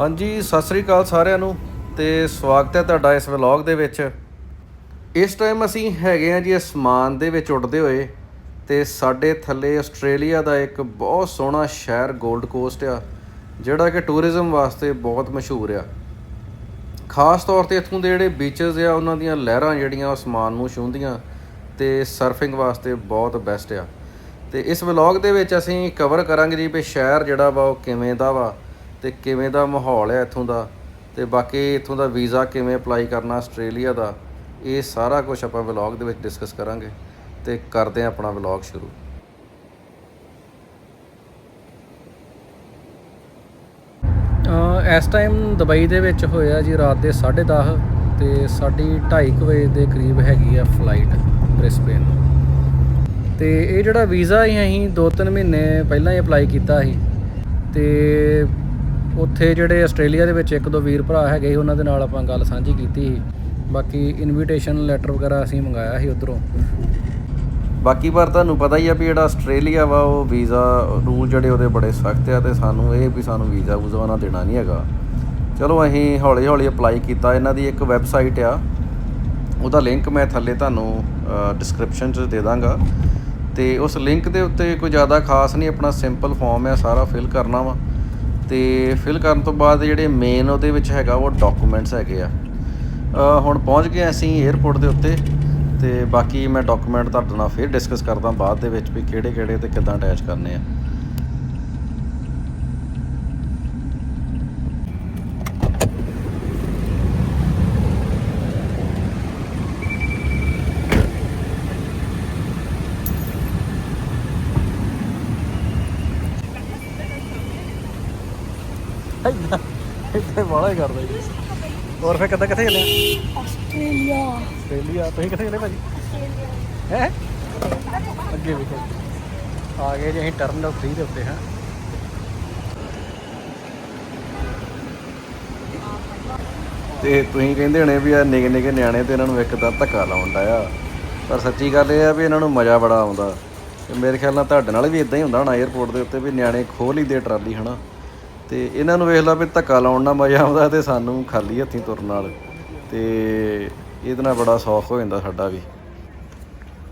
ਹਾਂਜੀ, ਸਤਿ ਸ੍ਰੀ ਅਕਾਲ ਸਾਰਿਆਂ ਨੂੰ ਤੇ ਸਵਾਗਤ ਹੈ ਤੁਹਾਡਾ ਇਸ ਵਲੌਗ ਦੇ ਵਿੱਚ। ਇਸ ਟਾਈਮ ਅਸੀਂ ਹੈਗੇ ਆ ਜੀ ਅਸਮਾਨ ਦੇ ਵਿੱਚ ਉੱਡਦੇ ਹੋਏ ਤੇ ਸਾਡੇ ਥੱਲੇ ਆਸਟ੍ਰੇਲੀਆ ਦਾ ਇੱਕ ਬਹੁਤ ਸੋਹਣਾ ਸ਼ਹਿਰ 골ਡ ਕੋਸਟ ਆ, ਜਿਹੜਾ ਕਿ ਟੂਰਿਜ਼ਮ ਵਾਸਤੇ ਬਹੁਤ ਮਸ਼ਹੂਰ ਆ। ਖਾਸ ਤੌਰ ਤੇ ਇੱਥੋਂ ਦੇ ਜਿਹੜੇ ਬੀਚਸ ਆ, ਉਹਨਾਂ ਦੀਆਂ ਲਹਿਰਾਂ ਜਿਹੜੀਆਂ ਅਸਮਾਨ ਨੂੰ ਛੂੰਹਦੀਆਂ ਤੇ ਸਰਫਿੰਗ ਵਾਸਤੇ ਬਹੁਤ ਬੈਸਟ ਆ। ਤੇ ਇਸ ਵਲੌਗ ਦੇ ਵਿੱਚ ਅਸੀਂ ਕਵਰ ਕਰਾਂਗੇ ਜੀ ਵੀ ਸ਼ਹਿਰ ਜਿਹੜਾ ਵਾ ਉਹ ਕਿਵੇਂ ਦਾ ਵਾ ਤੇ ਕਿਵੇਂ ਦਾ ਮਾਹੌਲ ਹੈ ਇੱਥੋਂ ਦਾ ਤੇ ਬਾਕੀ ਇੱਥੋਂ ਦਾ ਵੀਜ਼ਾ ਕਿਵੇਂ ਅਪਲਾਈ ਕਰਨਾ ਆਸਟ੍ਰੇਲੀਆ ਦਾ, ਇਹ ਸਾਰਾ ਕੁਝ ਆਪਾਂ ਵਲੌਗ ਦੇ ਵਿੱਚ ਡਿਸਕਸ ਕਰਾਂਗੇ ਤੇ ਕਰਦੇ ਹਾਂ ਆਪਣਾ ਵਲੌਗ ਸ਼ੁਰੂ। ਇਸ ਟਾਈਮ ਦੁਬਈ ਦੇ ਵਿੱਚ ਹੋਇਆ ਜੀ ਰਾਤ ਦੇ 10:30 ਤੇ ਸਾਡੀ 2:30 ਵਜੇ ਦੇ ਕਰੀਬ ਹੈਗੀ ਆ ਫਲਾਈਟ ਬ੍ਰਿਸਬੇਨ ਤੇ ਇਹ ਜਿਹੜਾ ਵੀਜ਼ਾ ਹੀ ਅਸੀਂ 2-3 ਮਹੀਨੇ ਪਹਿਲਾਂ ਹੀ ਅਪਲਾਈ ਕੀਤਾ ਸੀ। ਤੇ ਉੱਥੇ ਜਿਹੜੇ ਆਸਟ੍ਰੇਲੀਆ ਦੇ ਵਿੱਚ ਇੱਕ ਦੋ ਵੀਰ ਭਰਾ ਹੈਗੇ ਸੀ, ਉਹਨਾਂ ਦੇ ਨਾਲ ਆਪਾਂ ਗੱਲ ਸਾਂਝੀ ਕੀਤੀ ਸੀ। ਬਾਕੀ ਇਨਵੀਟੇਸ਼ਨ ਲੈਟਰ ਵਗੈਰਾ ਅਸੀਂ ਮੰਗਾਇਆ ਸੀ ਉਧਰੋਂ। ਬਾਕੀ ਪਰ ਤੁਹਾਨੂੰ ਪਤਾ ਹੀ ਆ ਵੀ ਜਿਹੜਾ ਆਸਟ੍ਰੇਲੀਆ ਵਾ, ਉਹ ਵੀਜ਼ਾ ਰੂਲ ਜਿਹੜੇ ਉਹਦੇ ਬੜੇ ਸਖਤ ਆ ਤੇ ਸਾਨੂੰ ਇਹ ਵੀ ਸਾਨੂੰ ਵੀਜ਼ਾ ਵੂਜ਼ਾ ਉਹਨਾਂ ਦੇਣਾ ਨਹੀਂ ਹੈਗਾ। ਚਲੋ ਅਸੀਂ ਹੌਲੀ ਹੌਲੀ ਅਪਲਾਈ ਕੀਤਾ। ਇਹਨਾਂ ਦੀ ਇੱਕ ਵੈਬਸਾਈਟ ਆ। ਉਹਦਾ ਲਿੰਕ ਮੈਂ ਥੱਲੇ ਤੁਹਾਨੂੰ ਡਿਸਕ੍ਰਿਪਸ਼ਨ 'ਚ ਦੇ ਦਾਂਗਾ। ਤੇ ਉਸ ਲਿੰਕ ਦੇ ਉੱਤੇ ਕੋਈ ਜ਼ਿਆਦਾ ਖਾਸ ਨਹੀਂ, ਆਪਣਾ ਸਿੰਪਲ ਫਾਰਮ ਆ, ਸਾਰਾ ਫਿਲ ਕਰਨਾ ਵਾ। ਤੇ ਫਿਲ ਕਰਨ ਤੋਂ ਬਾਅਦ ਜਿਹੜੇ ਮੇਨ ਉਹਦੇ ਵਿੱਚ ਹੈਗਾ ਉਹ ਡਾਕੂਮੈਂਟਸ ਹੈਗੇ ਆ। ਹੁਣ ਪਹੁੰਚ ਗਏ ਅਸੀਂ 에ਅਰਪੋਰਟ ਦੇ ਉੱਤੇ ਤੇ ਬਾਕੀ ਮੈਂ ਡਾਕੂਮੈਂਟ ਤੁਹਾਡੇ ਨਾਲ ਫਿਰ ਡਿਸਕਸ ਕਰਦਾ ਬਾਅਦ ਦੇ ਵਿੱਚ ਵੀ ਕਿਹੜੇ ਕਿਹੜੇ ਤੇ ਕਿੱਦਾਂ ਅਟੈਚ ਕਰਨੇ ਆ। ਬਾਲਾ ਹੀ ਕਰਦਾ ਜੀ। ਹੋਰ ਫਿਰ ਕਿੱਦਾਂ ਕਿੱਥੇ ਚੱਲੇ ਆਸਟ੍ਰੇਲੀਆ। ਆਸਟ੍ਰੇਲੀਆ ਤੁਸੀਂ ਕਿੱਥੇ ਚੱਲੇ ਭਾਜੀ? ਹੈ? ਅੱਗੇ ਵੀ ਆ ਗਏ ਜੀ ਅਸੀਂ ਟਰਮੀਨਲ 3 ਦੇ ਉੱਤੇ ਹਾਂ। ਤੇ ਤੁਸੀਂ ਕਹਿੰਦੇ ਹੋਣੇ ਵੀ ਆ ਨਿੱਕੇ ਨਿੱਕੇ ਨਿਆਣੇ ਤੇ ਇਹਨਾਂ ਨੂੰ ਇੱਕ ਤਾਂ ਧੱਕਾ ਲਾਉਣ ਆ। ਪਰ ਸੱਚੀ ਗੱਲ ਇਹ ਆ ਵੀ ਇਹਨਾਂ ਨੂੰ ਮਜ਼ਾ ਬੜਾ ਆਉਂਦਾ। ਤੇ ਮੇਰੇ ਖਿਆਲ ਨਾਲ ਤੁਹਾਡੇ ਨਾਲ ਵੀ ਇਦਾਂ ਹੀ ਹੁੰਦਾ ਹੋਣਾ 에어ਪੋਰਟ ਦੇ ਉੱਤੇ ਵੀ ਨਿਆਣੇ ਖੋਲ ਹੀ ਦੇ ਟਰਾਲੀ ਹਨਾ? ਤੇ ਇਹਨਾਂ ਨੂੰ ਵੇਖ ਲਾ ਵੀ ਧੱਕਾ ਲਾਉਣ ਨਾਲ ਮਜ਼ਾ ਆਉਂਦਾ ਤੇ ਸਾਨੂੰ ਖਾਲੀ ਹੱਥੀਂ ਤੁਰਨ ਨਾਲ। ਤੇ ਇਹਦੇ ਨਾਲ ਬੜਾ ਸੌਖ ਹੋ ਜਾਂਦਾ ਸਾਡਾ ਵੀ।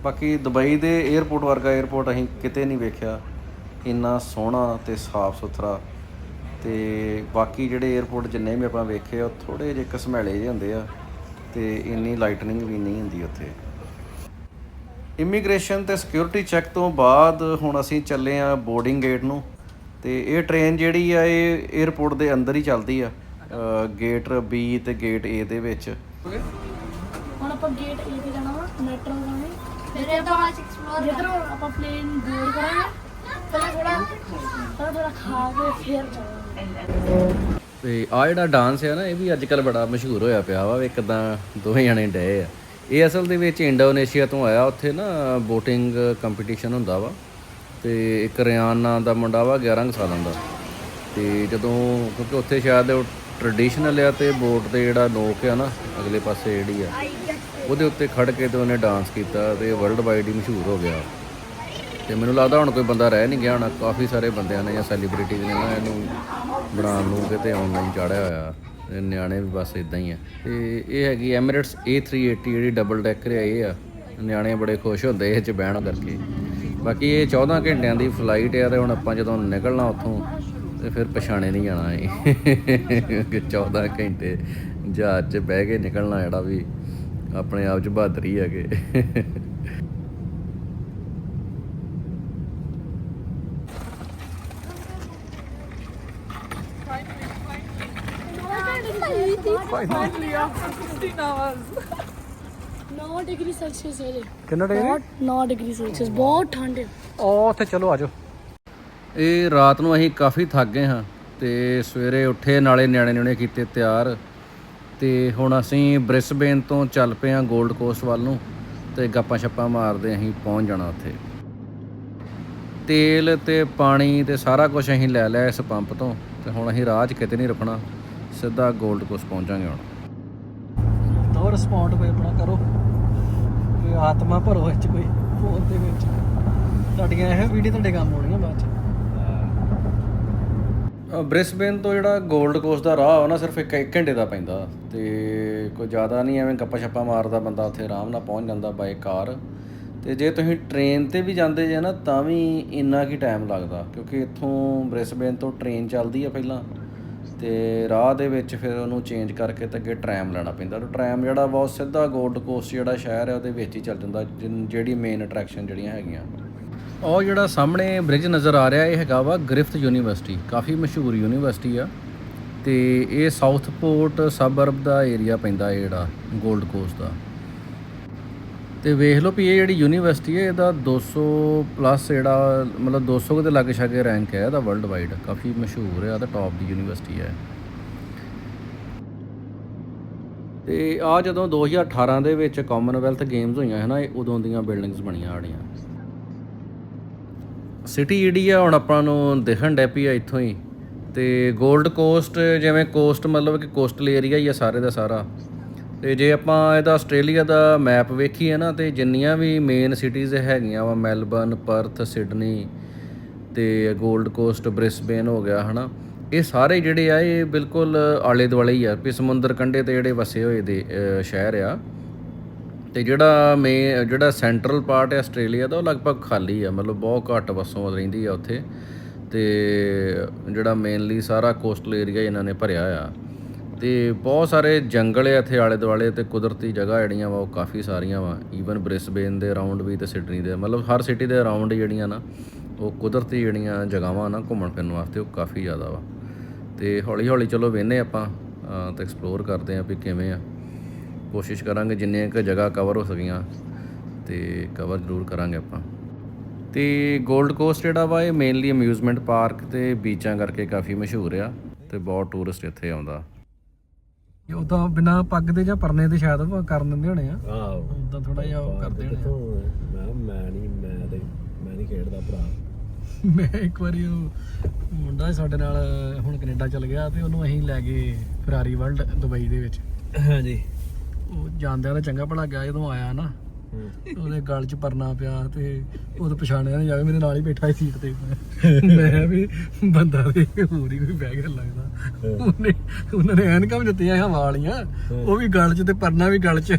ਬਾਕੀ ਦੁਬਈ ਦੇ 에어ਪੋਰਟ ਵਰਗਾ 에어ਪੋਰਟ ਅਸੀਂ ਕਿਤੇ ਨਹੀਂ ਵੇਖਿਆ। ਇੰਨਾ ਸੋਹਣਾ ਤੇ ਸਾਫ਼ ਸੁਥਰਾ। ਤੇ ਬਾਕੀ ਜਿਹੜੇ 에어ਪੋਰਟ ਜਿੰਨੇ ਵੀ ਆਪਾਂ ਵੇਖੇ ਆ ਥੋੜੇ ਜਿਹੇ ਕਸਮੈਲੇ ਜਿਹੇ ਹੁੰਦੇ ਆ। ਤੇ ਇੰਨੀ ਲਾਈਟਨਿੰਗ ਵੀ ਨਹੀਂ ਹੁੰਦੀ ਉੱਥੇ। ਇਮੀਗ੍ਰੇਸ਼ਨ ਤੇ ਸਿਕਿਉਰਿਟੀ ਚੈੱਕ ਤੋਂ ਬਾਅਦ ਹੁਣ ਅਸੀਂ ਚੱਲੇ ਆ ਬੋਰਡਿੰਗ ਗੇਟ ਨੂੰ। ਤੇ ਇਹ ਟ੍ਰੇਨ ਜਿਹੜੀ ਆ ਇਹ 에어ਪੋਰਟ ਦੇ ਅੰਦਰ ਹੀ ਚੱਲਦੀ ਆ ਗੇਟ B ਤੇ ਗੇਟ A ਦੇ ਵਿੱਚ। ਹੁਣ ਆਪਾਂ ਗੇਟ ਏ ਤੇ ਜਾਣਾ ਵਾ ਮੈਟਰੋ ਜਾਣੇ ਫਿਰ ਆਪਾਂ ਐਕਸਪਲੋਰ ਜਿੱਧਰੋਂ ਆਪਾਂ ਪਲੇਨ ਬੋਰਡ ਕਰਾਂਗੇ ਪਹਿਲਾਂ ਥੋੜਾ ਪਹਿਲਾਂ ਥੋੜਾ ਖਾ ਕੇ ਫਿਰ ਤੇ ਆ ਜਿਹੜਾ ਡਾਂਸ ਹੈ ਨਾ ਇਹ ਵੀ ਅੱਜ ਕੱਲ ਬੜਾ ਮਸ਼ਹੂਰ ਹੋਇਆ ਪਿਆ ਵਾ ਵੀ ਕਿਦਾਂ ਦੋਵੇਂ ਜਣੇ ਡਏ ਆ। ਇਹ ਅਸਲ ਦੇ ਵਿੱਚ ਇੰਡੋਨੇਸ਼ੀਆ ਤੋਂ ਆਇਆ ਉੱਥੇ ਨਾ ਬੋਟਿੰਗ ਕੰਪੀਟੀਸ਼ਨ ਹੁੰਦਾ ਵਾ। ਤੇ ਇੱਕ ਰਿਆਨ ਨਾਂ ਦਾ ਮੁੰਡਾ ਵਾ 11 ਕੁ ਸਾਲਾਂ ਦਾ। ਤੇ ਜਦੋਂ ਕਿਉਂਕਿ ਉੱਥੇ ਸ਼ਾਇਦ ਉਹ ਟ੍ਰੈਡੀਸ਼ਨਲ ਆ ਤੇ ਬੋਟ ਤੇ ਜਿਹੜਾ ਨੋਕ ਆ ਨਾ, ਅਗਲੇ ਪਾਸੇ ਜਿਹੜੀ ਆ, ਉਹਦੇ ਉੱਤੇ ਖੜ ਕੇ ਤੇ ਉਹਨੇ ਡਾਂਸ ਕੀਤਾ ਤੇ ਵਰਲਡ ਵਾਈਡ ਹੀ ਮਸ਼ਹੂਰ ਹੋ ਗਿਆ। ਤੇ ਮੈਨੂੰ ਲੱਗਦਾ ਹੁਣ ਕੋਈ ਬੰਦਾ ਰਹਿ ਨਹੀਂ ਗਿਆ ਹੁਣ, ਕਾਫੀ ਸਾਰੇ ਬੰਦਿਆਂ ਨੇ ਜਾਂ ਸੈਲੀਬ੍ਰਿਟੀਜ਼ ਨੇ ਨਾ ਇਹਨੂੰ ਬਣਾਉਣ ਨੂੰ ਕਿਤੇ ਆਨਲਾਈਨ ਚਾੜਿਆ ਹੋਇਆ। ਤੇ ਨਿਆਣੇ ਵੀ ਬਸ ਇਦਾਂ ਹੀ ਆ। ਤੇ ਇਹ ਹੈਗੀ ਐਮਿਰੇਟਸ A380 ਜਿਹੜੀ ਡਬਲ ਡੈਕਰ ਹੈ ਇਹ ਆ। ਨਿਆਣੇ ਬੜੇ ਖੁਸ਼ ਹੁੰਦੇ ਇਹ ਚ ਬਹਿਣ ਕਰਕੇ। ਬਾਕੀ ਇਹ 14 ਘੰਟਿਆਂ ਦੀ ਫਲਾਈਟ ਆ ਤੇ ਹੁਣ ਆਪਾਂ ਜਦੋਂ ਨਿਕਲਣਾ ਉੱਥੋਂ ਤੇ ਫਿਰ ਪਛਾਣੇ ਨਹੀਂ ਜਾਣਾ ਇਹ 14 ਘੰਟੇ ਜਹਾਜ਼ 'ਚ ਬਹਿ ਕੇ ਨਿਕਲਣਾ ਜਿਹੜਾ ਵੀ ਆਪਣੇ ਆਪ 'ਚ ਬਹਾਦਰੀ ਹੈਗੇ ਫਾਈਨਲੀ ਆ 16 ਆਵਰਸ 9 ਡਿਗਰੀ ਸੈਲਸੀਅਸ ਹੈ ਜੀ। ਕਿੰਨਾ ਟਾਈਮ ਬਹੁਤ 9 ਡਿਗਰੀ ਸੈਲਸੀਅਸ ਬਹੁਤ ਠੰਡ ਹੈ। ਉਹ ਉੱਥੇ ਚਲੋ ਆਜੋ ਇਹ ਰਾਤ ਨੂੰ ਅਸੀਂ ਕਾਫੀ ਥੱਕ ਗਏ ਹਾਂ ਤੇ ਸਵੇਰੇ ਉੱਠੇ ਨਾਲੇ ਨਿਆਣੇ ਨਿਆਣੇ ਕੀਤੇ ਤਿਆਰ। ਤੇ ਹੁਣ ਅਸੀਂ ਬ੍ਰਿਸਬੇਨ ਤੋਂ ਚੱਲ ਪਏ ਹਾਂ 골ਡ ਕੋਸਟ ਵੱਲ ਨੂੰ ਤੇ ਗੱਪਾਂ ਛੱਪਾਂ ਮਾਰਦੇ ਅਸੀਂ ਪਹੁੰਚ ਜਾਣਾ ਉੱਥੇ। ਤੇਲ ਤੇ ਪਾਣੀ ਤੇ ਸਾਰਾ ਕੁਝ ਅਸੀਂ ਲੈ ਲਿਆ ਇਸ ਪੰਪ ਤੋਂ ਤੇ ਹੁਣ ਅਸੀਂ ਰਾਹ 'ਚ ਕਿਤੇ ਨਹੀਂ ਰੁਕਣਾ ਸਿੱਧਾ 골ਡ ਕੋਸਟ ਪਹੁੰਚਾਂਗੇ ਹੁਣ। ਦੋ ਰਿਸਪੌਂਡ ਕੋਈ ਆਪਣਾ ਕਰੋ। ਕੋਈ ਆਤਮਾ ਭਰੋ ਇਹ ਕੋਈ ਫੋਨ ਦੇ ਵਿੱਚ। ਤੁਹਾਡੀਆਂ ਇਹ ਵੀਡੀਓ ਤੁਹਾਡੇ ਕੰਮ ਆਉਣੀਆਂ ਬਾਅਦ ਚ। ਬ੍ਰਿਸਬੇਨ ਤੋਂ ਜਿਹੜਾ 골ਡ ਕੋਸਟ ਦਾ ਰਾਹ ਆ ਨਾ ਸਿਰਫ ਇੱਕ ਇੱਕ ਘੰਟੇ ਦਾ ਪੈਂਦਾ। ਤੇ ਕੋਈ ਜ਼ਿਆਦਾ ਨਹੀਂ, ਐਵੇਂ ਗੱਪਾ ਛੱਪਾ ਮਾਰਦਾ ਬੰਦਾ ਉੱਥੇ ਆਰਾਮ ਨਾਲ ਪਹੁੰਚ ਜਾਂਦਾ ਬਾਈ ਕਾਰ ਤੇ ਜੇ ਤੁਸੀਂ ਟ੍ਰੇਨ ਤੇ ਵੀ ਜਾਂਦੇ ਜੇ ਨਾ, ਤਾਂ ਵੀ ਇੰਨਾ ਕੀ ਟਾਈਮ ਲੱਗਦਾ। ਕਿਉਂਕਿ ਇੱਥੋਂ ਬ੍ਰਿਸਬੇਨ ਤੋਂ ਟ੍ਰੇਨ ਚੱਲਦੀ ਆ ਪਹਿਲਾਂ। ਤੇ ਰਾਹ ਦੇ ਵਿੱਚ ਫਿਰ ਉਹਨੂੰ ਚੇਂਜ ਕਰਕੇ ਤੇ ਅੱਗੇ ਟ੍ਰੈਮ ਲੈਣਾ ਪੈਂਦਾ। ਤੇ ਟ੍ਰੈਮ ਜਿਹੜਾ ਬਹੁਤ ਸਿੱਧਾ ਗੋਲਡ ਕੋਸਟ ਜਿਹੜਾ ਸ਼ਹਿਰ ਹੈ ਉਹਦੇ ਵਿੱਚ ਹੀ ਚੱਲ ਜਾਂਦਾ ਜਿਹੜੀ ਮੇਨ ਅਟਰੈਕਸ਼ਨ ਜਿਹੜੀਆਂ ਹੈਗੀਆਂ। ਉਹ ਜਿਹੜਾ ਸਾਹਮਣੇ ਬ੍ਰਿਜ ਨਜ਼ਰ ਆ ਰਿਹਾ, ਇਹ ਹੈਗਾ ਵਾ ਗ੍ਰਿਫਥ ਯੂਨੀਵਰਸਿਟੀ ਕਾਫੀ ਮਸ਼ਹੂਰ ਯੂਨੀਵਰਸਿਟੀ ਆ। ਤੇ ਇਹ ਸਾਊਥ ਪੋਰਟ ਸਬਅਰਬ ਦਾ ਏਰੀਆ ਪੈਂਦਾ ਇਹ ਜਿਹੜਾ ਗੋਲਡ ਕੋਸਟ ਦਾ। ਤੇ ਵੇਖ ਲਓ ਵੀ ਇਹ ਜਿਹੜੀ ਯੂਨੀਵਰਸਿਟੀ ਹੈ, ਇਹਦਾ 200 ਪਲੱਸ ਜਿਹੜਾ, ਮਤਲਬ 200 ਦੇ ਲਾਗੇ ਛਾਗੇ ਰੈਂਕ ਹੈ, ਇਹਦਾ ਵਰਲਡ ਵਾਈਡ ਕਾਫੀ ਮਸ਼ਹੂਰ ਹੈ ਤਾਂ ਟੌਪ ਦੀ ਯੂਨੀਵਰਸਿਟੀ ਹੈ। ਤੇ ਆ ਜਦੋਂ 2018 ਦੇ ਵਿੱਚ ਕਾਮਨਵੈਲਥ ਗੇਮਸ ਹੋਈਆਂ ਹੈ ਨਾ ਇਹ ਉਦੋਂ ਦੀਆਂ ਬਿਲਡਿੰਗਸ ਬਣੀਆਂ ਆੜੀਆਂ। ਸਿਟੀ ਜਿਹੜੀ ਆ, ਹੁਣ ਆਪਾਂ ਨੂੰ ਦਿਖਣ ਡੈਪੀ ਆ ਇੱਥੋਂ ਹੀ। ਤੇ 골ਡ ਕੋਸਟ ਜਿਵੇਂ ਕੋਸਟ ਮਤਲਬ ਕਿ ਕੋਸਟਲ ਏਰੀਆ ਹੀ ਆ ਸਾਰੇ ਦਾ ਸਾਰਾ। ਤੇ ਜੇ ਆਪਾਂ ਇਹਦਾ ਆਸਟ੍ਰੇਲੀਆ ਦਾ ਮੈਪ ਵੇਖੀਏ ਨਾ, ਤੇ ਜਿੰਨੀਆਂ ਵੀ ਮੇਨ ਸਿਟੀਜ਼ ਹੈਗੀਆਂ ਵਾ, ਮੈਲਬਰਨ, ਪਰਥ, ਸਿਡਨੀ ਤੇ 골ਡ ਕੋਸਟ ਬ੍ਰਿਸਬੇਨ ਹੋ ਗਿਆ, ਹਨਾ, ਇਹ ਸਾਰੇ ਜਿਹੜੇ ਆ, ਇਹ ਬਿਲਕੁਲ ਆਲੇ ਦੁਆਲੇ ਹੀ ਆ, ਵੀ ਸਮੁੰਦਰ ਕੰਢੇ ਤੇ ਜਿਹੜੇ ਵਸੇ ਹੋਏ ਦੇ ਸ਼ਹਿਰ ਆ। ਤੇ ਜਿਹੜਾ ਮੇ ਜਿਹੜਾ ਸੈਂਟਰਲ ਪਾਰਟ ਹੈ ਆਸਟ੍ਰੇਲੀਆ ਦਾ, ਉਹ ਲਗਭਗ ਖਾਲੀ ਆ, ਮਤਲਬ ਬਹੁਤ ਘੱਟ ਵਸੋਂ ਰਹਿੰਦੀ ਆ ਉੱਥੇ। ਤੇ ਜਿਹੜਾ ਮੇਨਲੀ ਸਾਰਾ ਕੋਸਟਲ ਏਰੀਆ ਇਹਨਾਂ ਨੇ ਭਰਿਆ ਆ। ਤੇ ਬਹੁਤ ਸਾਰੇ ਜੰਗਲ ਆ ਇੱਥੇ ਆਲੇ ਦੁਆਲੇ ਤੇ ਕੁਦਰਤੀ ਜਗ੍ਹਾ ਜਿਹੜੀਆਂ ਵਾ ਉਹ ਕਾਫੀ ਸਾਰੀਆਂ ਵਾ। ਈਵਨ ਬ੍ਰਿਸਬੇਨ ਦੇ ਅਰਾਊਂਡ ਵੀ ਤੇ ਸਿਡਨੀ ਦੇ ਮਤਲਬ ਹਰ ਸਿਟੀ ਦੇ ਅਰਾਊਂਡ ਜਿਹੜੀਆਂ ਨਾ ਉਹ ਕੁਦਰਤੀ ਜਿਹੜੀਆਂ ਜਗ੍ਹਾਵਾਂ ਨਾ ਘੁੰਮਣ ਫਿਰਨ ਵਾਸਤੇ ਉਹ ਕਾਫੀ ਜ਼ਿਆਦਾ ਵਾ। ਤੇ ਹੌਲੀ ਹੌਲੀ ਚਲੋ ਵੇਨੇ ਆਪਾਂ ਅਹ, ਐਕਸਪਲੋਰ ਕਰਦੇ ਆਂ ਵੀ ਕਿਵੇਂ ਆ। ਕੋਸ਼ਿਸ਼ ਕਰਾਂਗੇ ਜਿੰਨੇ ਕੁ ਜਗ੍ਹਾ ਕਵਰ ਹੋ ਸਕੀਆਂ ਤੇ ਕਵਰ ਜ਼ਰੂਰ ਕਰਾਂਗੇ ਆਪਾਂ। ਤੇ 골ਡ ਕੋਸਟ ਜਿਹੜਾ ਵਾ ਇਹ ਮੇਨਲੀ ਅਮਿਊਜ਼ਮੈਂਟ ਪਾਰਕ ਤੇ ਬੀਚਾਂ ਕਰਕੇ ਕਾਫੀ ਮਸ਼ਹੂਰ ਆ ਤੇ ਬਹੁਤ ਟੂਰਿਸਟ ਇੱਥੇ ਆਉਂਦਾ। ਉਹ ਤਾਂ ਬਿਨਾ ਪੱਗ ਦੇ ਜਾਂ ਪਰਨੇ ਦੇ ਸ਼ਾਇਦ ਉਹ ਕਰ ਦਿੰਦੇ ਹੋਣੇ ਆ। ਆਹੋ। ਉਦਾਂ ਥੋੜਾ ਜਿਹਾ ਉਹ ਕਰਦੇ ਹੋਣੇ ਕਿੱਥੋਂ ਮੈਂ ਕਿਹਾ ਮੈਂ ਨਹੀਂ ਮੈਂ ਤੇ ਮੈਂ ਨਹੀਂ ਖੇਡਦਾ ਭਰਾ। ਮੈਂ ਇੱਕ ਵਾਰੀ ਉਹ ਮੁੰਡਾ ਸੀ ਸਾਡੇ ਨਾਲ ਹੁਣ ਕੈਨੇਡਾ ਚਲ ਗਿਆ ਤੇ ਉਹਨੂੰ ਅਸੀਂ ਲੈ ਗਏ ਫਰਾਰੀ ਵਰਲਡ ਦੁਬਈ ਦੇ ਵਿੱਚ। ਹਾਂਜੀ। ਉਹ ਜਾਂਦਿਆਂ ਦਾ ਚੰਗਾ ਭਲਾ ਗਿਆ ਜਦੋਂ ਆਇਆ ਨਾ। ਉਹਦੇ ਗਲ 'ਚ ਪਰਨਾ ਪਿਆ ਤੇ ਉਹਦੇ ਪਛਾਣਿਆ ਨਹੀਂ ਜਾਵੇ ਮੇਰੇ ਨਾਲ ਹੀ ਬੈਠਾ ਸੀ ਸੀਟ ਤੇ ਮੈਂ। ਵੀ ਬੰਦਾ ਵੀ ਹੋਰ ਹੀ ਕੋਈ ਬਹਿ ਗਿਆ ਲੱਗਦਾ। ਉਹਨੇ ਉਹਨਾਂ ਨੇ ਐਨਕਾਂ ਵੀ ਦਿੱਤੀਆਂ ਹਵਾ ਵਾਲੀਆਂ ਉਹ ਵੀ ਗਲ 'ਚ ਤੇ ਪਰਨਾ ਵੀ ਗਲ 'ਚ।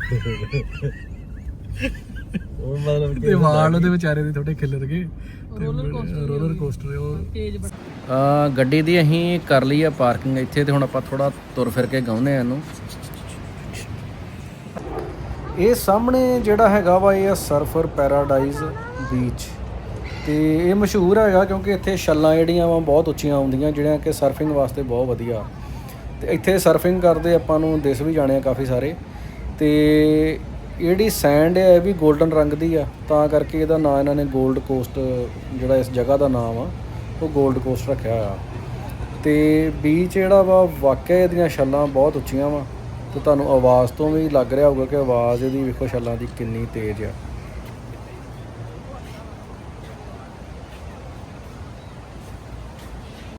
ਉਹ ਮਤਲਬ ਤੇ ਵਾਲ ਉਹਦੇ ਵਿਚਾਰੇ ਦੇ ਥੋੜੇ ਖਿੱਲਰ ਗਏ। ਰੋਲਰ ਕੋਸਟਰ ਉਹ ਗੱਡੀ ਦੀ ਅਸੀਂ ਕਰ ਲਈ ਆ ਪਾਰਕਿੰਗ ਇੱਥੇ ਤੇ ਹੁਣ ਆਪਾਂ ਥੋੜਾ ਤੁਰ ਫਿਰ ਕੇ ਗਾਉਨੇ ਆ ਇਹਨੂੰ। ਇਹ ਸਾਹਮਣੇ ਜਿਹੜਾ ਹੈਗਾ ਵਾ, ਇਹ ਆ ਸਰਫਰ ਪੈਰਾਡਾਈਜ਼ ਬੀਚ। ਤੇ ਇਹ ਮਸ਼ਹੂਰ ਹੈਗਾ ਕਿਉਂਕਿ ਇੱਥੇ ਛੱਲਾਂ ਜਿਹੜੀਆਂ ਵਾ, ਬਹੁਤ ਉੱਚੀਆਂ ਆਉਂਦੀਆਂ ਜਿਹੜੀਆਂ ਕਿ ਸਰਫਿੰਗ ਵਾਸਤੇ ਬਹੁਤ ਵਧੀਆ। ਤੇ ਇੱਥੇ ਸਰਫਿੰਗ ਕਰਦੇ ਆਪਾਂ ਨੂੰ ਦਿਸ ਵੀ ਜਾਣੇ ਆ ਕਾਫੀ ਸਾਰੇ। ਤੇ ਜਿਹੜੀ ਸੈਂਡ ਹੈ ਇਹ ਵੀ 골ਡਨ ਰੰਗ ਦੀ ਆ। ਤਾਂ ਕਰਕੇ ਇਹਦਾ ਨਾਮ ਇਹਨਾਂ ਨੇ 골ਡ ਕੋਸਟ, ਜਿਹੜਾ ਇਸ ਜਗ੍ਹਾ ਦਾ ਨਾਮ ਆ ਉਹ 골ਡ ਕੋਸਟ ਰੱਖਿਆ ਆ ਤੇ ਬੀਚ ਜਿਹੜਾ ਵਾ, ਵਾਕਿਆ ਇਹਦੀਆਂ ਛੱਲਾਂ ਬਹੁਤ ਉੱਚੀਆਂ ਵਾ। ਤੇ ਤੁਹਾਨੂੰ ਆਵਾਜ਼ ਤੋਂ ਵੀ ਲੱਗ ਰਿਹਾ ਹੋਊਗਾ ਕਿ ਆਵਾਜ਼ ਇਹਦੀ ਵੇਖੋ ਛੱਲਾਂ ਦੀ ਕਿੰਨੀ ਤੇਜ਼ ਆ।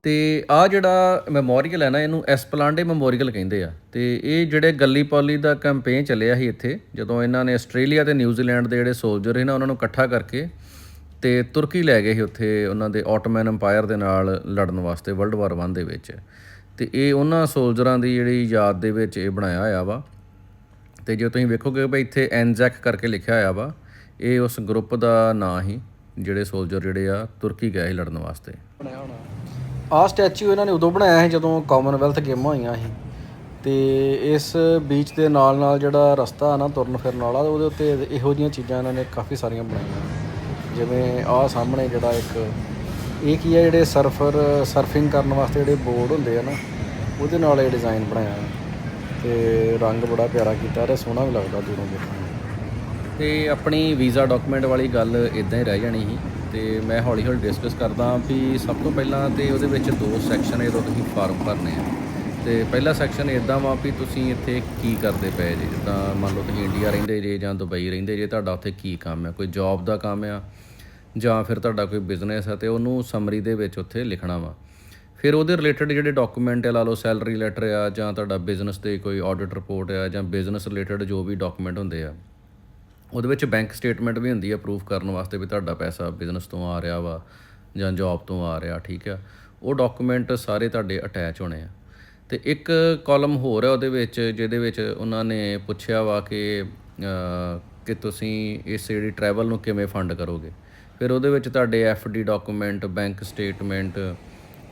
ਤੇ ਆ ਜਿਹੜਾ ਮੈਮੋਰੀਅਲ ਹੈ ਨਾ, ਇਹਨੂੰ ਐਸਪਲਾਂਡੇ ਮੈਮੋਰੀਅਲ ਕਹਿੰਦੇ ਆ। ਤੇ ਇਹ ਜਿਹੜੇ ਗੱਲੀ ਪੌਲੀ ਦਾ ਕੈਂਪੇਨ ਚੱਲਿਆ ਸੀ ਇੱਥੇ, ਜਦੋਂ ਇਹਨਾਂ ਨੇ ਆਸਟ੍ਰੇਲੀਆ ਤੇ ਨਿਊਜ਼ੀਲੈਂਡ ਦੇ ਜਿਹੜੇ ਸੋਲਜਰ ਸੀ ਨਾ, ਉਹਨਾਂ ਨੂੰ ਇਕੱਠਾ ਕਰਕੇ ਤੇ ਤੁਰਕੀ ਲੈ ਗਏ ਸੀ ਉੱਥੇ ਉਹਨਾਂ ਦੇ ਆਟੋਮਨ ਐਮਪਾਇਰ ਦੇ ਨਾਲ ਲੜਨ ਵਾਸਤੇ ਵਰਲਡ ਵਾਰ 1 ਦੇ ਵਿੱਚ। ਤੇ ਇਹ ਉਹਨਾਂ ਸੋਲਜਰਾਂ ਦੀ ਜਿਹੜੀ ਯਾਦ ਦੇ ਵਿੱਚ ਇਹ ਬਣਾਇਆ ਹੋਇਆ ਵਾ। ਤੇ ਜੇ ਤੁਸੀਂ ਵੇਖੋਗੇ ਵੀ ਇੱਥੇ ਐਨਜ਼ੈਕ ਕਰਕੇ ਲਿਖਿਆ ਹੋਇਆ ਵਾ, ਇਹ ਉਸ ਗਰੁੱਪ ਦਾ ਨਾਂ ਹੀ ਜਿਹੜੇ ਸੋਲਜਰ ਜਿਹੜੇ ਆ ਤੁਰਕੀ ਗਏ ਸੀ ਲੜਨ ਵਾਸਤੇ। ਬਣਾਇਆ ਹੋਣਾ। ਆਹ ਸਟੈਚੂ ਇਹਨਾਂ ਨੇ ਉਦੋਂ ਬਣਾਇਆ ਸੀ ਜਦੋਂ ਕਾਮਨਵੈਲਥ ਗੇਮਾਂ ਹੋਈਆਂ ਸੀ। ਤੇ ਇਸ ਬੀਚ ਦੇ ਨਾਲ ਨਾਲ ਜਿਹੜਾ ਰਸਤਾ ਆ ਨਾ ਤੁਰਨ ਫਿਰਨ ਵਾਲਾ, ਉਹਦੇ ਉੱਤੇ ਇਹੋ ਜਿਹੀਆਂ ਚੀਜ਼ਾਂ ਇਹਨਾਂ ਨੇ ਕਾਫੀ ਸਾਰੀਆਂ ਬਣਾਈਆਂ। ਜਿਵੇਂ ਆਹ ਸਾਹਮਣੇ ਜਿਹੜਾ ਇੱਕ ਇਹ ਕੀ ਹੈ, ਜਿਹੜੇ ਸਰਫਰ, ਸਰਫਿੰਗ ਕਰਨ ਵਾਸਤੇ ਜਿਹੜੇ ਬੋਰਡ ਹੁੰਦੇ ਆ ਨਾ, ਉਹਦੇ ਨਾਲ ਇਹ ਡਿਜ਼ਾਈਨ ਬਣਾਇਆ ਤੇ ਰੰਗ ਬੜਾ ਪਿਆਰਾ ਕੀਤਾ ਤੇ ਸੋਹਣਾ ਵੀ ਲੱਗਦਾ ਦੂਰੋਂ ਦੇਖਣ ਨੂੰ। ਤੇ ਆਪਣੀ ਵੀਜ਼ਾ ਡਾਕੂਮੈਂਟ ਵਾਲੀ ਗੱਲ ਇਦਾਂ ਹੀ ਰਹਿ ਜਾਣੀ ਸੀ ਤੇ ਮੈਂ ਹੌਲੀ ਹੌਲੀ ਡਿਸਕਸ ਕਰਦਾ ਵੀ ਸਭ ਤੋਂ ਪਹਿਲਾਂ ਤੇ ਉਹਦੇ ਵਿੱਚ ਦੋ ਸੈਕਸ਼ਨ ਇਹਦੋਂ ਤੁਸੀਂ ਫਾਰਮ ਭਰਨੇ ਆ। ਤੇ ਪਹਿਲਾ ਸੈਕਸ਼ਨ ਇਦਾਂ ਵਾ ਵੀ ਤੁਸੀਂ ਇੱਥੇ ਕੀ ਕਰਦੇ ਪਏ ਜੀ? ਜਿੱਦਾਂ ਮੰਨ ਲਓ ਤੁਸੀਂ ਇੰਡੀਆ ਰਹਿੰਦੇ ਜੇ ਜਾਂ ਦੁਬਈ ਰਹਿੰਦੇ ਜੇ, ਤੁਹਾਡਾ ਉੱਥੇ ਕੀ ਕੰਮ ਹੈ ਕੋਈ ਜੌਬ ਦਾ ਕੰਮ ਆ? ਜਾਂ ਫਿਰ ਤੁਹਾਡਾ ਕੋਈ ਬਿਜ਼ਨਸ ਹੈ ਤੇ ਉਹਨੂੰ ਸਮਰੀ ਦੇ ਵਿੱਚ ਉੱਥੇ ਲਿਖਣਾ ਵਾ। ਫਿਰ ਉਹਦੇ ਰਿਲੇਟਡ ਜਿਹੜੇ ਡਾਕੂਮੈਂਟ ਹੈ ਲਾ ਲਓ ਸੈਲਰੀ ਲੈਟਰ ਆ, ਜਾਂ ਤੁਹਾਡਾ ਬਿਜ਼ਨਸ ਦੇ ਕੋਈ ਆਡਿਟ ਰਿਪੋਰਟ ਆ, ਜਾਂ ਬਿਜ਼ਨਸ ਰਿਲੇਟਡ ਜੋ ਵੀ ਡਾਕੂਮੈਂਟ ਹੁੰਦੇ ਆ, ਉਹਦੇ ਵਿੱਚ ਬੈਂਕ ਸਟੇਟਮੈਂਟ ਵੀ ਹੁੰਦੀ ਆ ਪ੍ਰੂਫ ਕਰਨ ਵਾਸਤੇ ਵੀ ਤੁਹਾਡਾ ਪੈਸਾ ਬਿਜ਼ਨਸ ਤੋਂ ਆ ਰਿਹਾ ਵਾ, ਜਾਂ ਜੌਬ ਤੋਂ ਆ ਰਿਹਾ, ਠੀਕ ਆ। ਉਹ ਡਾਕੂਮੈਂਟ ਸਾਰੇ ਤੁਹਾਡੇ ਅਟੈਚ ਹੋਣੇ ਆ। ਤੇ ਇੱਕ ਕਾਲਮ ਹੋਰ ਹੈ ਉਹਦੇ ਵਿੱਚ, ਜਿਹਦੇ ਵਿੱਚ ਉਹਨਾਂ ਨੇ ਪੁੱਛਿਆ ਵਾ ਕਿ ਕਿ ਤੁਸੀਂ ਇਸ ਜਿਹੜੀ ਟਰੈਵਲ ਨੂੰ ਕਿਵੇਂ ਫੰਡ ਕਰੋਗੇ। ਫਿਰ ਉਹਦੇ ਵਿੱਚ ਤੁਹਾਡੇ ਡੀ ਡਾਕੂਮੈਂਟ ਬੈਂਕ ਸਟੇਟਮੈਂਟ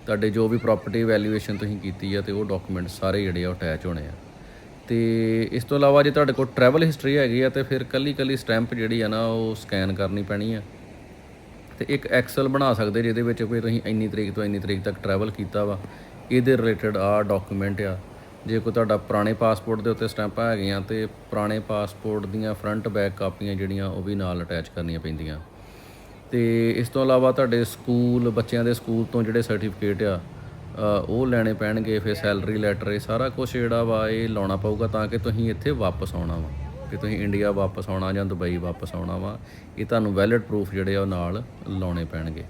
ਤੁਹਾਡੇ ਜੋ ਵੀ ਪ੍ਰਾਪਰਟੀ ਵੈਲਿਊਏਸ਼ਨ ਤੁਸੀਂ ਕੀਤੀ ਆ ਤੇ ਉਹ ਡਾਕੂਮੈਂਟ ਸਾਰੇ ਜਿਹੜੇ ਆ ਉਹ ਅਟੈਚ ਹੋਣੇ ਆ। ਤੇ ਇਸ ਤੋਂ ਇਲਾਵਾ ਜੇ ਤੁਹਾਡੇ ਕੋਲ ਟਰੈਵਲ ਹਿਸਟਰੀ ਹੈਗੀ ਆ ਤੇ ਫਿਰ ਕੱਲੀ ਕੱਲੀ ਸਟੈਂਪ ਜਿਹੜੀ ਆ ਨਾ ਉਹ ਸਕੈਨ ਕਰਨੀ ਪੈਣੀ ਆ। ਤੇ ਇੱਕ ਐਕਸਲ ਬਣਾ ਸਕਦੇ ਜਿਹਦੇ ਵਿੱਚ ਕੋਈ ਤੁਸੀਂ ਇੰਨੀ ਤਰੀਕ ਤੋਂ ਇੰਨੀ ਤਰੀਕ ਤੱਕ ਟਰੈਵਲ ਕੀਤਾ ਵਾ। ਇਹਦੇ ਰਿਲੇਟਡ ਆ ਡਾਕੂਮੈਂਟ ਆ। ਜੇ ਕੋਈ ਤੁਹਾਡਾ ਪੁਰਾਣੇ ਪਾਸਪੋਰਟ ਦੇ ਉੱਤੇ ਸਟੈਂਪਾਂ ਹੈਗੀਆਂ ਤੇ ਪੁਰਾਣੇ ਪਾਸਪੋਰਟ ਦੀਆਂ ਫਰੰਟ ਬੈਕ ਕਾਪੀਆਂ ਜਿਹੜੀਆਂ ਉਹ ਵੀ ਨਾਲ ਅਟੈਚ ਕਰਨੀਆਂ ਪੈਂਦੀਆਂ। ਤੇ ਇਸ ਤੋਂ ਇਲਾਵਾ ਤੁਹਾਡੇ ਸਕੂਲ, ਬੱਚਿਆਂ ਦੇ ਸਕੂਲ ਤੋਂ ਜਿਹੜੇ ਸਰਟੀਫਿਕੇਟ ਆ ਉਹ ਲੈਣੇ ਪੈਣਗੇ, ਫਿਰ ਸੈਲਰੀ ਲੈਟਰ ਇਹ ਸਾਰਾ ਕੁਝ ਜਿਹੜਾ ਵਾ ਇਹ ਲਾਉਣਾ ਪਊਗਾ ਤਾਂ ਕਿ ਤੁਸੀਂ ਇੱਥੇ ਵਾਪਸ ਆਉਣਾ ਵਾ, ਕਿ ਤੁਸੀਂ ਇੰਡੀਆ ਵਾਪਸ ਆਉਣਾ ਜਾਂ ਦੁਬਈ ਵਾਪਸ ਆਉਣਾ ਵਾ, ਇਹ ਤੁਹਾਨੂੰ ਵੈਲਿਡ ਪ੍ਰੂਫ ਜਿਹੜੇ ਆ ਉਹ ਨਾਲ ਲਾਉਣੇ ਪੈਣਗੇ।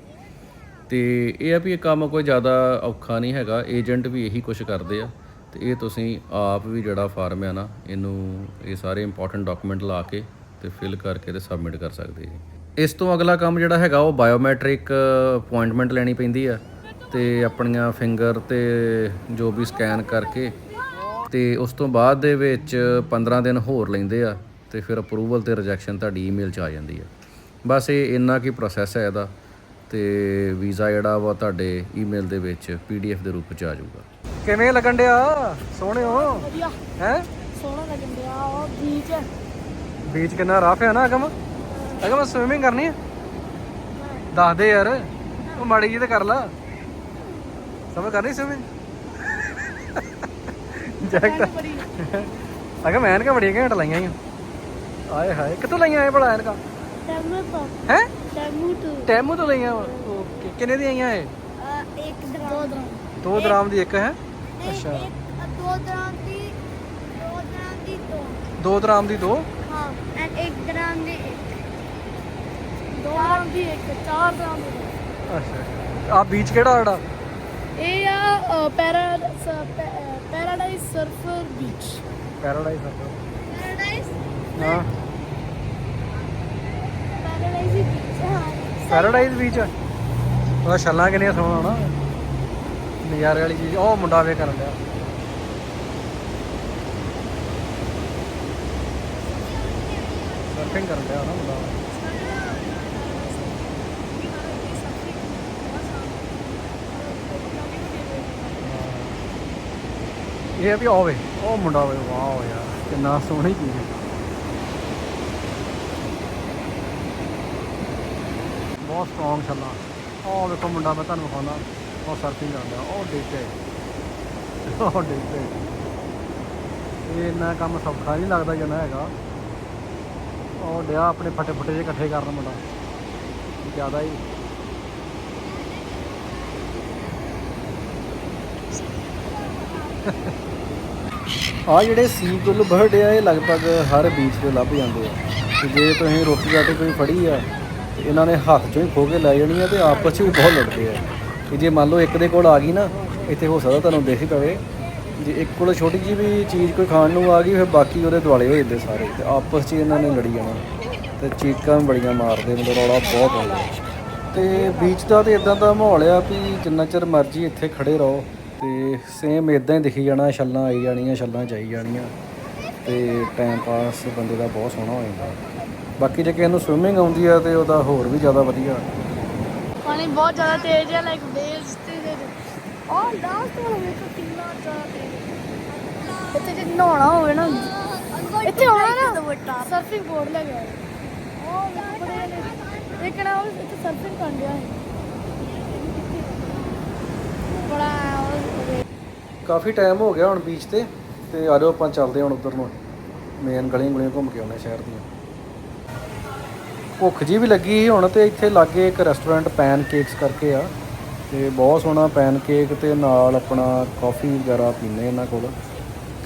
ਤੇ ਇਹ ਆ ਵੀ ਇਹ ਕੰਮ ਕੋਈ ਜ਼ਿਆਦਾ ਔਖਾ ਨਹੀਂ ਹੈਗਾ ਏਜੰਟ ਵੀ ਇਹੀ ਕੁਝ ਕਰਦੇ ਆ, ਤੇ ਇਹ ਤੁਸੀਂ ਆਪ ਵੀ ਜਿਹੜਾ ਫਾਰਮ ਆ ਨਾ, ਇਹਨੂੰ ਇਹ ਸਾਰੇ ਇੰਪੋਰਟੈਂਟ ਡਾਕੂਮੈਂਟ ਲਾ ਕੇ ਤੇ ਫਿਲ ਕਰਕੇ ਤੇ ਸਬਮਿਟ ਕਰ ਸਕਦੇ ਜੀ। ਇਸ ਤੋਂ ਅਗਲਾ ਕੰਮ ਜਿਹੜਾ ਹੈਗਾ ਉਹ ਬਾਇਓਮੈਟ੍ਰਿਕ ਅਪਾਇੰਟਮੈਂਟ ਲੈਣੀ ਪੈਂਦੀ ਆ ਤੇ ਆਪਣੀਆਂ ਫਿੰਗਰ ਤੇ ਜੋ ਵੀ ਸਕੈਨ ਕਰਕੇ ਤੇ ਉਸ ਤੋਂ ਬਾਅਦ ਦੇ ਵਿੱਚ 15 ਦਿਨ ਹੋਰ ਲੈਂਦੇ ਆ ਤੇ ਫਿਰ ਅਪਰੂਵਲ ਤੇ ਰਿਜੈਕਸ਼ਨ ਤੁਹਾਡੀ ਈਮੇਲ 'ਚ ਆ ਜਾਂਦੀ ਆ। ਬਸ ਇਹ ਇੰਨਾ ਕੀ ਪ੍ਰੋਸੈਸ ਹੈ ਇਹਦਾ ਤੇ ਵੀਜ਼ਾ ਜਿਹੜਾ ਵਾ ਤੁਹਾਡੇ ਈਮੇਲ ਦੇ ਵਿੱਚ ਪੀਡੀਐਫ ਦੇ ਰੂਪ 'ਚ ਆ ਜਾਊਗਾ। ਕਿਵੇਂ ਲੱਗਣ ਡਿਆ? ਸੋਹਣਿਓ ਵਧੀਆ। ਹੈ? ਸੋਹਣਾ ਲੱਗਣ ਡਿਆ ਉਹ ਬੀਚ ਬੀਚ ਕਿੰਨਾ ਰਫ ਹੈ ਨਾ ਅਗਮ ਅਗਮ ਸਵਿਮਿੰਗ ਕਰਨੀ ਹੈ ਦੱਸ ਦੇ ਯਾਰ ਉਹ ਮਾੜੀ ਜੀ ਤੇ ਕਰ ਲਾ। ਸਮਝ ਕਰਨੀ ਸਵਿਮਿੰਗ ਜੈਕਟ ਬੜੀ ਅਗਮ ਐਨਕਾਂ ਬੜੀਆਂ ਘੈਂਟ ਲਾਈਆਂ ਈ ਆਏ ਹਾਏ ਕਿੱਥੋਂ ਲਾਈਆਂ ਇਹ ਭਲਾ ਐਨਕਾਂ? ਟੈਮੂ ਤੋਂ। ਹੈ? ਟੈਮੂ ਤੋਂ। ਟੈਮੂ ਤੋਂ ਲਈਆਂ ਓਕੇ ਕਿੰਨੇ ਦੀਆਂ ਆਈਆਂ ਇਹ? ਇੱਕ ਦੋ ਦਰਾਂ 2 ਦਰਾਮ ਦੀ ਇੱਕ ਹੈ? ਅੱਛਾ। ਦੋ ਦਰਾਂ ਦੀ ਦੋ ਦਰਾਂ ਦੀ ਦੋ। 2 ਦਰਾਮ ਦੀ ਦੋ? ਹਾਂ ਐਂਡ ਇੱਕ ਦਰਾਂ ਦੀ ਇੱਕ। ਦੋ ਦਰਾਂ ਦੀ ਇੱਕ ਚਾਰ ਦਰਾਂ ਦੀ। ਦੋ। ਅੱਛਾ। ਆ ਬੀਚ ਕਿਹੜਾ ਜਿਹੜਾ? ਇਹ ਆ para paradise surfer beach paradise paradise ਹਾਂ। ਪੈਰਾਡਾਈਜ਼ ਬੀਚ ਹਾਂ। ਪੈਰਾਡਾਈਜ਼ ਬੀਚ ਉਹਦਾ ਛੱਲਾਂ ਕਿੰਨੀਆਂ ਸੋਹਣਾ ਨਾ। ਨਜ਼ਾਰੇ ਵਾਲੀ ਚੀਜ਼। ਉਹ ਮੁੰਡਾ ਵੇ ਕਰਨ ਲਿਆ ਸਰਫਿੰਗ ਕਰਨ ਲਿਆ ਨਾ ਮੁੰਡਾ। ਇਹ ਆ ਵੀ ਆਵੇ। ਉਹ ਮੁੰਡਾ ਵੇ ਵਾਹ ਯਾਰ, ਕਿੰਨਾ ਸੋਹਣੀ ਚੀਜ਼ ਹੈ। ਬਹੁਤ ਸਟਰੋਂਗ ਛੱਲਾ। ਉਹ ਵੇਖੋ ਮੁੰਡਾ, ਮੈਂ ਤੁਹਾਨੂੰ ਵਿਖਾਉਂਦਾ। ਉਹ ਸਰਫਿੰਗ ਕਰਦਾ, ਉਹ ਡਿੱਗੇ ਉਹ ਡਿੱਗੇ ਇਹ ਇੰਨਾ ਕੰਮ ਸੌਖਾ ਨਹੀਂ ਲੱਗਦਾ ਜਿੰਨਾ ਹੈਗਾ। ਉਹ ਡਿਆ ਆਪਣੇ ਫਟੇ ਫਟੇ ਜਿਹੇ ਇਕੱਠੇ ਕਰਨ ਮੁੰਡਾ। ਜ਼ਿਆਦਾ ਹੀ। ਆ ਜਿਹੜੇ ਸੀ ਗੁੱਲ ਬਰਡ ਆ, ਇਹ ਲਗਭਗ ਹਰ ਬੀਚ ਤੇ ਲੱਭ ਜਾਂਦੇ ਆ। ਤੇ ਜੇ ਤੁਸੀਂ ਰੋਟੀ ਰਾਟੀ ਕੋਈ ਫੜੀ ਆ, ਤੇ ਇਹਨਾਂ ਨੇ ਹੱਥ ਚੋਂ ਹੀ ਖੋ ਕੇ ਲੈ ਜਾਣੀ ਆ ਤੇ ਆਪਸ 'ਚ ਵੀ ਬਹੁਤ ਲੜਦੇ ਆ। ਕਿ ਜੇ ਮੰਨ ਲਓ ਇੱਕ ਦੇ ਕੋਲ ਆ ਗਈ ਨਾ, ਇੱਥੇ ਹੋ ਸਕਦਾ ਤੁਹਾਨੂੰ ਦੇਖ ਹੀ ਪਵੇ। ਜੇ ਇੱਕ ਕੋਲ ਛੋਟੀ ਜੀ ਵੀ ਚੀਜ਼ ਕੋਈ ਖਾਣ ਨੂੰ ਆ ਗਈ, ਫਿਰ ਬਾਕੀ ਉਹਦੇ ਦੁਆਲੇ ਹੋ ਜਾਂਦੇ ਸਾਰੇ। ਤੇ ਆਪਸ 'ਚ ਇਹਨਾਂ ਨੇ ਲੜੀ ਜਾਣਾ। ਤੇ ਚੀਕਾਂ ਵੀ ਬੜੀਆਂ ਮਾਰਦੇ ਮਤਲਬ ਰੌਲਾ ਬਹੁਤ ਹੁੰਦਾ। ਤੇ ਬੀਚ ਦਾ ਤੇ ਇਦਾਂ ਦਾ ਮਾਹੌਲ ਆ ਵੀ ਜਿੰਨਾ ਚਿਰ ਮਰਜ਼ੀ ਇੱਥੇ ਖੜੇ ਰਹੋ। ਤੇ ਸੇਮ ਇਦਾਂ ਹੀ ਦਿਖੀ ਜਾਣਾ, ਛੱਲਾਂ ਆਈ ਜਾਣੀਆਂ, ਛੱਲਾਂ ਚਾਈ ਜਾਣੀਆਂ ਤੇ ਟਾਈਮ ਪਾਸ ਬੰਦੇ ਦਾ ਬਹੁਤ ਸੋਹਣਾ ਹੋ ਜਾਂਦਾ। ਬਾਕੀ ਜੇ ਕਿਸੇ ਨੂੰ ਸਵਿਮਿੰਗ ਆਉਂਦੀ ਆ ਤੇ ਉਹਦਾ ਹੋਰ ਵੀ ਜ਼ਿਆਦਾ ਵਧੀਆ। ਪਾਣੀ ਬਹੁਤ ਜ਼ਿਆਦਾ ਤੇਜ਼ ਹੈ ਲਾਈਕ ਵੇਵਸ ਤੇ ਔਰ ਲਾਸਟ ਵਾਲਾ ਵੇਖੋ ਕਿੰਨਾ ਜ਼ਿਆਦਾ ਤੇਜ਼। ਇੱਥੇ ਜੇ ਨਹਾਉਣਾ ਹੋਵੇ ਨਾ, ਇੱਥੇ ਆਉਣਾ ਨਾ ਸਰਫਿੰਗ ਬੋਰਡ ਲੈ ਗਿਆ ਉਹ ਇੱਕ ਨਾ ਉਹ ਇੱਥੇ ਸਰਫਿੰਗ ਕਰਨ ਡਿਆ ਹੈ ਬੜਾ ਕਾਫੀ ਟਾਈਮ ਹੋ ਗਿਆ ਹੁਣ ਬੀਚ ਤੇ ਤੇ ਆ ਜਾਓ ਆਪਾਂ ਚੱਲਦੇ ਹਾਂ ਹੁਣ ਉਧਰ ਨੂੰ। ਮੇਨ ਗਲੀਆਂ ਗਲੀਆਂ ਘੁੰਮ ਕੇ ਆਉਂਦੇ ਸ਼ਹਿਰ ਦੀਆਂ। ਭੁੱਖ ਜੀ ਵੀ ਲੱਗੀ ਹੁਣ ਤੇ ਇੱਥੇ ਲਾਗੇ ਇੱਕ ਰੈਸਟੋਰੈਂਟ ਪੈਨ ਕੇਕਸ ਕਰਕੇ ਆ। ਤੇ ਬਹੁਤ ਸੋਹਣਾ ਪੈਨ ਕੇਕ ਤੇ ਨਾਲ ਆਪਣਾ ਕਾਫੀ ਵਗੈਰਾ ਪੀਨੇ ਇਹਨਾਂ ਕੋਲ।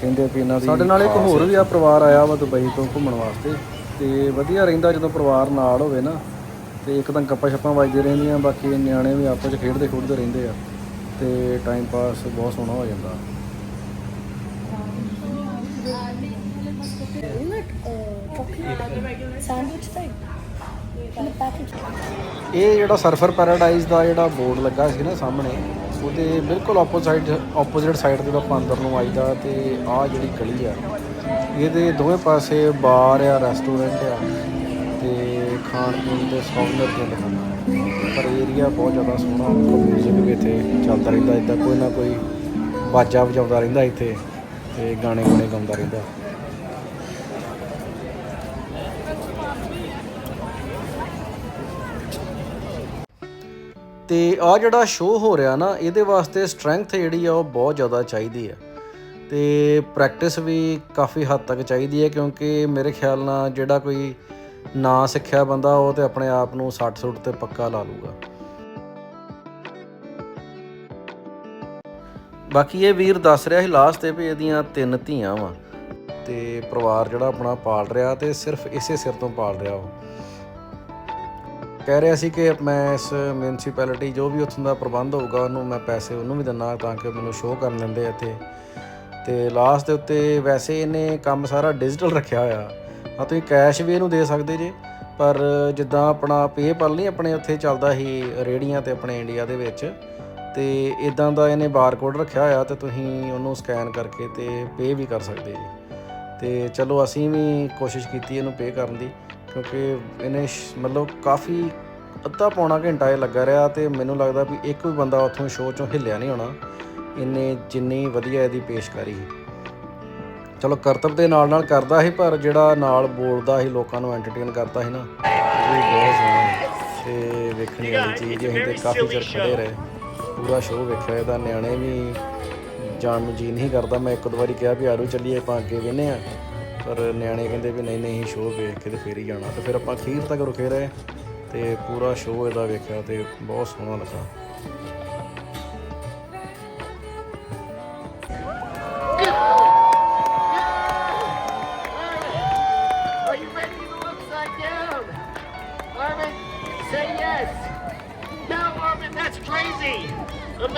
ਕਹਿੰਦੇ ਵੀ ਇਹਨਾਂ ਦੀ ਸਾਡੇ ਨਾਲ ਇੱਕ ਹੋਰ ਵੀ ਆ ਪਰਿਵਾਰ ਆਇਆ ਵਾ ਦੁਬਈ ਤੋਂ ਘੁੰਮਣ ਵਾਸਤੇ। ਤੇ ਵਧੀਆ ਰਹਿੰਦਾ ਜਦੋਂ ਪਰਿਵਾਰ ਨਾਲ ਹੋਵੇ ਨਾ। ਤੇ ਇੱਕ ਤਾਂ ਗੱਪਾਂ ਛੱਪਾਂ ਵੱਜਦੀਆਂ ਰਹਿੰਦੀਆਂ ਬਾਕੀ ਨਿਆਣੇ ਵੀ ਆਪਸ ਵਿੱਚ ਖੇਡਦੇ ਖੁੱਡਦੇ ਰਹਿੰਦੇ ਆ। ਤੇ ਟਾਈਮ ਪਾਸ ਬਹੁਤ ਸੋਹਣਾ ਹੋ ਜਾਂਦਾ। ਸੈਂਡਵਿਚ ਟਾਈਪ ਇਹ ਜਿਹੜਾ ਸਰਫਰ ਪੈਰਾਡਾਈਜ਼ ਦਾ ਜਿਹੜਾ ਬੋਰਡ ਲੱਗਾ ਸੀ ਨਾ ਸਾਹਮਣੇ, ਉਹਦੇ ਬਿਲਕੁਲ ਆਪੋਜ਼ਿਟ ਆਪੋਜ਼ਿਟ ਸਾਈਡ 'ਤੇ ਆਪਾਂ ਅੰਦਰ ਨੂੰ ਆਈਦਾ ਤੇ ਆਹ ਜਿਹੜੀ ਗਲੀ ਆ, ਇਹਦੇ ਦੋਵੇਂ ਪਾਸੇ ਬਾਰ ਆ ਰੈਸਟੋਰੈਂਟ ਆ ਤੇ ਖਾਣ ਪੀਣ ਦੇ ਸੌਂਦਰ ਦੇ ਹਨ ਪਰ ਬਹੁਤ ਜ਼ਿਆਦਾ ਸੋਹਣਾ ਮਿਊਜ਼ਿਕ ਵੀ ਇੱਥੇ ਚੱਲਦਾ ਰਹਿੰਦਾ, ਇੱਦਾਂ ਕੋਈ ਨਾ ਕੋਈ ਬਾਜਾ ਵਜਾਉਂਦਾ ਰਹਿੰਦਾ ਇੱਥੇ ਤੇ ਗਾਣੇ ਗੁਣੇ ਗਾਉਂਦਾ ਰਹਿੰਦਾ। ਤੇ ਆ ਜਿਹੜਾ ਸ਼ੋਅ ਹੋ ਰਿਹਾ ਨਾ, ਇਹਦੇ ਵਾਸਤੇ ਸਟਰੈਂਥ ਜਿਹੜੀ ਆ, ਉਹ ਬਹੁਤ ਜ਼ਿਆਦਾ ਚਾਹੀਦੀ ਹੈ ਤੇ ਪ੍ਰੈਕਟਿਸ ਵੀ ਕਾਫੀ ਹੱਦ ਤੱਕ ਚਾਹੀਦੀ ਹੈ ਕਿਉਂਕਿ ਮੇਰੇ ਖਿਆਲ ਨਾਲ ਜਿਹੜਾ ਕੋਈ ਨਾ ਸਿੱਖਿਆ ਬੰਦਾ, ਉਹ ਤੇ ਆਪਣੇ ਆਪ ਨੂੰ 60 ਸੁੱਟ ਤੇ ਪੱਕਾ ਲਾ ਲੂਗਾ ਬਾਕੀ ਇਹ ਵੀਰ ਦੱਸ ਰਿਹਾ ਸੀ ਲਾਸਟ ਤੇ ਵੀ ਇਹਦੀਆਂ ਤਿੰਨ ਧੀਆਂ ਵਾ। ਤੇ ਪਰਿਵਾਰ ਜਿਹੜਾ ਆਪਣਾ ਪਾਲ ਰਿਹਾ ਤੇ ਸਿਰਫ ਇਸੇ ਸਿਰ ਤੋਂ ਪਾਲ ਰਿਹਾ ਉਹ। ਕਹਿ ਰਿਹਾ ਸੀ ਕਿ ਮੈਂ ਇਸ ਮਿਊਨਿਸਪੈਲਿਟੀ ਜੋ ਵੀ ਉੱਥੋਂ ਦਾ ਪ੍ਰਬੰਧ ਹੋਊਗਾ, ਉਹਨੂੰ ਮੈਂ ਪੈਸੇ ਉਹਨੂੰ ਵੀ ਦਿੰਨਾ ਤਾਂ ਕਿ ਮੈਨੂੰ ਸ਼ੋਅ ਕਰਨ ਦਿੰਦੇ ਇੱਥੇ। ਤੇ ਲਾਸਟ ਦੇ ਉੱਤੇ ਵੈਸੇ ਇਹਨੇ ਕੰਮ ਸਾਰਾ ਡਿਜੀਟਲ ਰੱਖਿਆ ਹੋਇਆ। ਆ ਤੁਸੀਂ ਕੈਸ਼ ਵੀ ਇਹਨੂੰ ਦੇ ਸਕਦੇ ਜੇ, ਪਰ ਜਿੱਦਾਂ ਆਪਣਾ ਪੇਪਲ ਨਹੀਂ ਆਪਣੇ ਉੱਥੇ ਚੱਲਦਾ ਸੀ ਰੇੜੀਆਂ ਤੇ ਆਪਣੇ ਇੰਡੀਆ ਦੇ ਵਿੱਚ ਤੇ ਇਦਾਂ ਦਾ ਇਹਨੇ ਬਾਰਕੋਡ ਰੱਖਿਆ ਹੋਇਆ ਤੇ ਤੁਸੀਂ ਉਹਨੂੰ ਸਕੈਨ ਕਰਕੇ ਤੇ ਪੇ ਵੀ ਕਰ ਸਕਦੇ ਜੀ। ਤੇ ਚਲੋ ਅਸੀਂ ਵੀ ਕੋਸ਼ਿਸ਼ ਕੀਤੀ ਇਹਨੂੰ ਪੇ ਕਰਨ ਦੀ, ਕਿਉਂਕਿ ਇਹਨੇ ਮਤਲਬ ਕਾਫੀ ਅੱਧਾ ਪੌਣਾ ਘੰਟਾ ਇਹ ਲੱਗਾ ਰਿਹਾ ਤੇ ਮੈਨੂੰ ਲੱਗਦਾ ਵੀ ਇੱਕ ਵੀ ਬੰਦਾ ਉੱਥੋਂ ਸ਼ੋਅ ਚੋਂ ਹਿੱਲਿਆ ਨਹੀਂ ਹੋਣਾ। ਇੰਨੇ ਜਿੰਨੀ ਵਧੀਆ ਇਹਦੀ ਪੇਸ਼ਕਾਰੀ। ਚਲੋ ਕਰਤਬ ਦੇ ਨਾਲ ਨਾਲ ਕਰਦਾ ਸੀ, ਪਰ ਜਿਹੜਾ ਨਾਲ ਬੋਲਦਾ ਸੀ, ਲੋਕਾਂ ਨੂੰ ਐਂਟਰਟੇਨ ਕਰਦਾ ਸੀ ਨਾ, ਉਹ ਵੀ ਬਹੁਤ ਸੋਹਣਾ। ਤੇ ਵੇਖਣੀ ਵਾਲੀ ਚੀਜ਼ ਅਸੀਂ ਤੇ ਕਾਫੀ ਚਿਰ ਖੜੇ ਰਹੇ। ਪੂਰਾ ਸ਼ੋਅ ਵੇਖਿਆ ਇਹਦਾ, ਨਿਆਣੇ ਵੀ ਜਾਣ ਨੂੰ ਜੀ ਨਹੀਂ ਕਰਦਾ। ਮੈਂ ਇੱਕ ਦੋ ਵਾਰੀ ਕਿਹਾ ਵੀ ਆਰੋ ਚੱਲੀਏ, ਆਪਾਂ ਅੱਗੇ ਵੇਨੇ ਆ। ਪਰ ਨਿਆਣੇ ਕਹਿੰਦੇ ਵੀ, ਨਹੀਂ ਨਹੀਂ, ਸ਼ੋਅ ਵੇਖ ਕੇ ਤੇ ਫੇਰ ਹੀ ਜਾਣਾ। ਤੇ ਫਿਰ ਆਪਾਂ ਅਖੀਰ ਤੱਕ ਰੁਕੇ ਰਹੇ ਤੇ ਪੂਰਾ ਸ਼ੋਅ ਇਹਦਾ ਵੇਖਿਆ ਤੇ ਬਹੁਤ ਸੋਹਣਾ ਲੱਗਾ।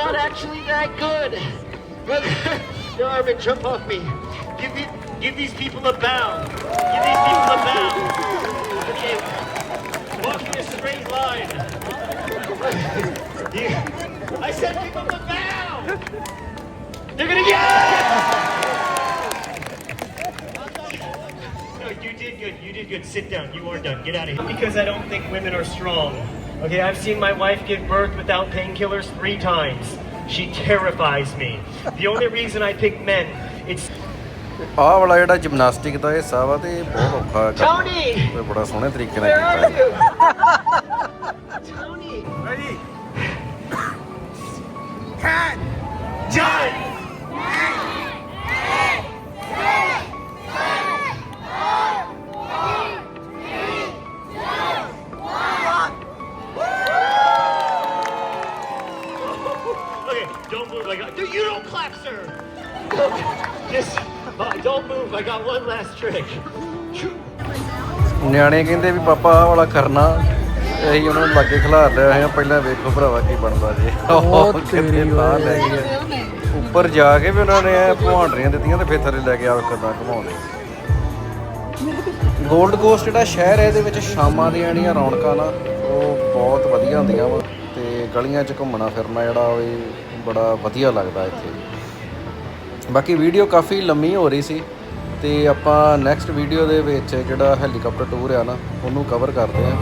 Not actually that good. no, Armin, jump off me. Give, give these people a bow. Give these people a bow. Okay, walk in a straight line. I said give them a bow. They're gonna get. No, you did good. You did good. Sit down. You are done. Get out of here. Because I don't think women are strong. Okay, I've seen my wife give birth without painkillers three times. She terrifies me. The only reason I pick men, it's ਆਹ ਵਾਲਾ ਜਿਹੜਾ gymnastic ਦਾ ਹਿੱਸਾ ਵਾ ਤੇ ਇਹ ਬਹੁਤ ਔਖਾ ਹੈ ਕਰਨਾ। Tony. ਤੇ ਬੜਾ ਸੋਹਣੇ ਤਰੀਕੇ ਨਾਲ Where are ਕੀਤਾ ਹੈ। you? Tony. Ready. Just uh, don't move. I got one last trick. ਨਿਆਣੇ ਕਹਿੰਦੇ ਵੀ ਪਾਪਾ ਆਹ ਵਾਲਾ ਕਰਨਾ। ਅਸੀਂ ਉਹਨਾਂ ਨੂੰ ਲਾਗੇ ਖਿਲਾਰ ਲਿਆ ਹੋਇਆ ਪਹਿਲਾਂ ਵੇਖੋ ਭਰਾਵਾ ਕੀ ਬਣਦਾ ਜੀ। ਉਹ ਕਿਤੇ ਤਾਂ ਲੈ ਗਏ। ਉੱਪਰ ਜਾ ਕੇ ਵੀ ਉਹਨਾਂ ਨੇ ਭਵਾਂਡਰੀਆਂ ਦਿੱਤੀਆਂ ਤੇ ਫਿਰ ਥੱਲੇ ਲੈ ਕੇ ਆ ਕਿਦਾਂ ਘਮਾਉਂਦੇ 골ਡ ਕੋਸਟ ਜਿਹੜਾ ਸ਼ਹਿਰ ਹੈ ਇਹਦੇ ਵਿੱਚ ਸ਼ਾਮਾਂ ਦੀਆਂ ਜਿਹੜੀਆਂ ਰੌਣਕਾਂ ਨਾ ਉਹ ਬਹੁਤ ਵਧੀਆ ਹੁੰਦੀਆਂ ਵਾ ਤੇ ਗਲੀਆਂ 'ਚ ਘੁੰਮਣਾ ਫਿਰਨਾ ਜਿਹੜਾ ਉਹ ਬੜਾ ਵਧੀਆ ਲੱਗਦਾ ਇੱਥੇ। ਬਾਕੀ ਵੀਡੀਓ ਕਾਫੀ ਲੰਮੀ ਹੋ ਰਹੀ ਸੀ ਤੇ ਆਪਾਂ ਨੈਕਸਟ ਵੀਡੀਓ ਦੇ ਵਿੱਚ ਜਿਹੜਾ ਹੈਲੀਕਾਪਟਰ ਟੂਰ ਆ ਨਾ, ਉਹਨੂੰ ਕਵਰ ਕਰਦੇ ਆ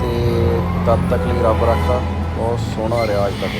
ਤੇ ਤਦ ਤੱਕ ਲਈ ਰੱਬ ਰੱਖਦਾ, ਬਹੁਤ ਸੋਹਣਾ ਰਿਹਾ ਅੱਜ ਤੱਕ